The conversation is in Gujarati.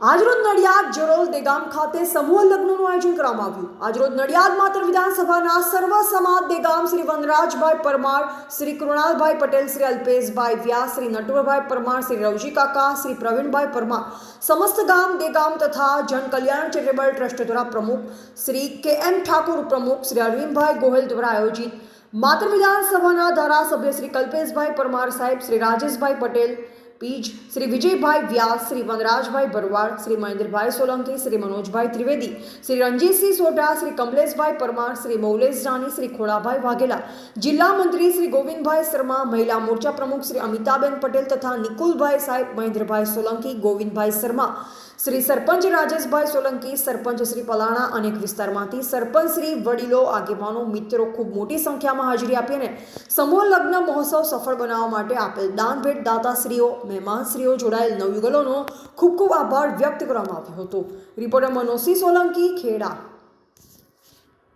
આજરોજ નડિયાદ જરોલ દેગામ ખાતે સમૂહ લગ્નનું આયોજન કરવામાં આવ્યું. આજરોજ નડિયાદ માત્ર વિધાનસભાના સર્વ સમાજ દેગામ શ્રી વનરાજભાઈ પરમાર, શ્રી કૃણાલભાઈ પટેલ, શ્રી અલ્પેશભાઈ વ્યાસ, શ્રી નટવરભાઈ પરમાર, શ્રી રવજી કાકા, શ્રી પ્રવીણભાઈ પરમાર સમસ્ત ગામ, દેગામ તથા જન કલ્યાણ ચેરિટેબલ ટ્રસ્ટ દ્વારા પ્રમુખ શ્રી કે એમ ઠાકુર પ્રમુખ, શ્રી અરવિંદભાઈ ગોહિલ દ્વારા આયોજિત માતૃ વિધાનસભાના ધારાસભ્ય શ્રી કલ્પેશભાઈ પરમાર સાહેબ, શ્રી રાજેશભાઈ પટેલ પીજ, શ્રી વિજયભાઈ વ્યાસ, શ્રી વનરાજભાઈ ભરવાડ શ્રી મહેન્દ્રભાઈ સોલંકી, શ્રી મનોજભાઈ ત્રિવેદી, શ્રી રણજીતસિંહ સોઢા, શ્રી કમલેશભાઈ પરમાર, શ્રી મૌલેશ જાની શ્રી ખોડાભાઈ વાઘેલા, જિલ્લા મંત્રી શ્રી ગોવિંદભાઈ શર્મા, મહિલા મોરચા પ્રમુખ શ્રી અમિતાબેન પટેલ તથા નિકુલભાઈ સાહેબ, મહેન્દ્રભાઈ સોલંકી, ગોવિંદભાઈ શર્મા. શ્રી સરપંચ રાજેશભાઈ સોલંકી, સરપંચ શ્રી પલાણા અનેક વિસ્તારમાંથી સરપંચ શ્રી વડીલો આગેવાનો, મિત્રો ખૂબ મોટી સંખ્યામાં હાજરી આપી અને સમૂહ લગ્ન મહોત્સવ સફળ બનાવવા માટે આપેલ દાન ભેટ દાતાશ્રીઓ, મહેમાનશ્રીઓ જોડાયેલ નવયુગલોનો ખૂબ ખૂબ આભાર વ્યક્ત કરવામાં આવ્યો હતો. રિપોર્ટર મનોજસિંહ સોલંકી, ખેડા.